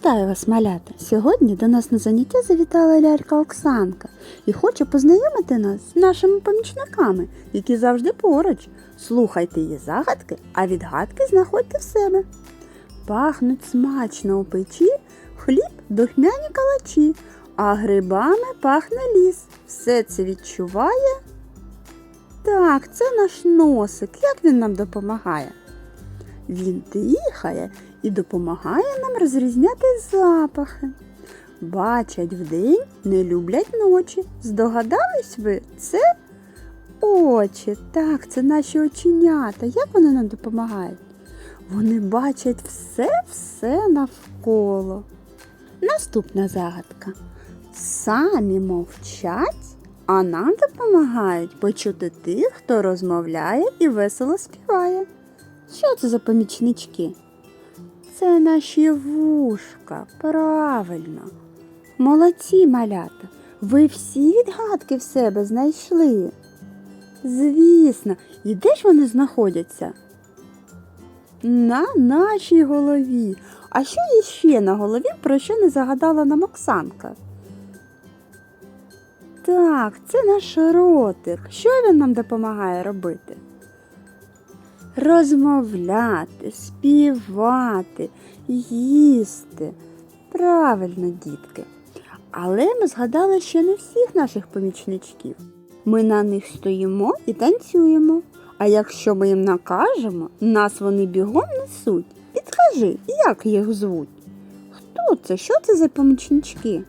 Вітаю вас, малята! Сьогодні до нас на заняття завітала лялька Оксанка і хоче познайомити нас з нашими помічниками, які завжди поруч. Слухайте її загадки, а відгадки знаходьте в себе. Пахнуть смачно у печі, хліб духмяні калачі, а грибами пахне ліс. Все це відчуває. Так, це наш носик. Як він нам допомагає? Він дихає і допомагає нам розрізняти запахи. Бачать вдень, не люблять ночі. Здогадались ви? Це очі. Так, це наші оченята. Як вони нам допомагають? Вони бачать все-все навколо. Наступна загадка. Самі мовчать, а нам допомагають почути тих, хто розмовляє і весело співає. Що це за помічнички? Це наші вушка, правильно. Молодці малята. Ви всі відгадки в себе знайшли. Звісно, і де ж вони знаходяться? На нашій голові. А що є ще на голові, про що не загадала нам Оксанка? Так, це наш ротик. Що він нам допомагає робити? Розмовляти, співати, їсти. Правильно, дітки. Але ми згадали ще не всіх наших помічничків. Ми на них стоїмо і танцюємо. А якщо ми їм накажемо, нас вони бігом несуть. Підкажи, як їх звуть? Хто це? Що це за помічнички?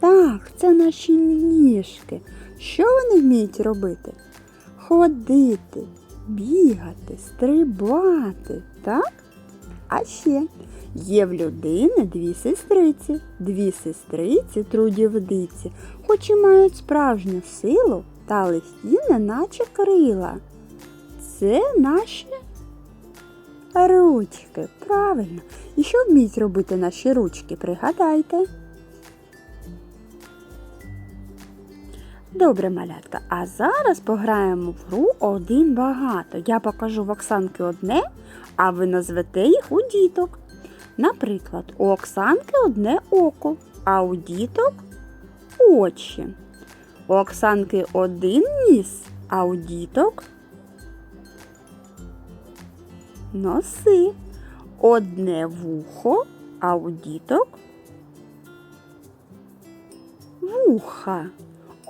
Так, це наші ніжки. Що вони вміють робити? Ходити, бігати, стрибати, так? А ще є в людини дві сестриці, дві сестриці трудівниці, хоч і мають справжню силу та легкі, неначе крила. Це наші ручки, правильно. І що вміють робити наші ручки, пригадайте. Добре, малятка, а зараз пограємо в гру один багато. Я покажу в Оксанки одне, а ви назвете їх у діток. Наприклад, у Оксанки одне око, а у діток очі. У Оксанки один ніс, а у діток носи. Одне вухо, а у діток вуха.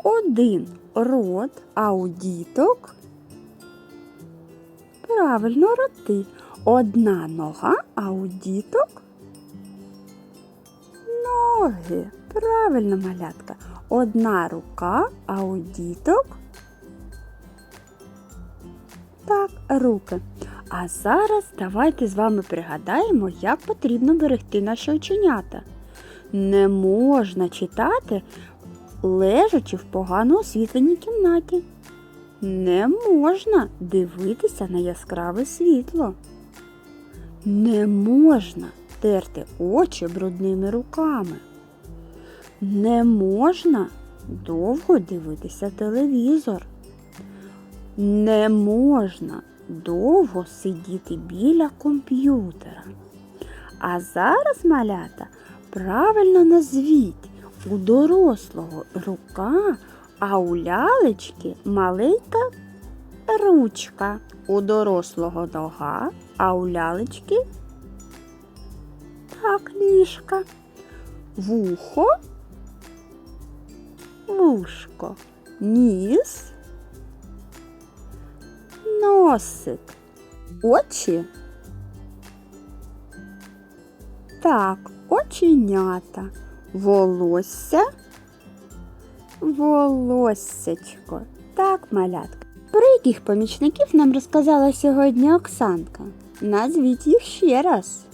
Один рот, а у діток правильно роти. Одна нога, а у діток ноги. Правильно, малятка. Одна рука, а у діток так, руки. А зараз давайте з вами пригадаємо, як потрібно берегти наші оченята. Не можна читати лежачи в погано освітленій кімнаті. Не можна дивитися на яскраве світло. Не можна терти очі брудними руками. Не можна довго дивитися телевізор. Не можна довго сидіти біля комп'ютера. А зараз, малята, правильно назвіть у дорослого рука, а у лялечки маленька ручка. У дорослого нога, а у лялечки так ніжка. Вухо, вушко, ніс, носик, очі. Так, оченята волосся, волоссячко. Так, малятка. Про яких помічників нам розказала сьогодні Оксанка? Назвіть їх ще раз.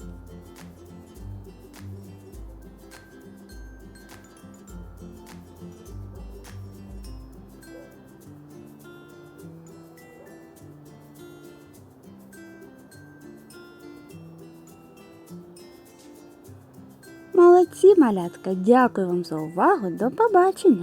Молодці, малятка, дякую вам за увагу. До побачення!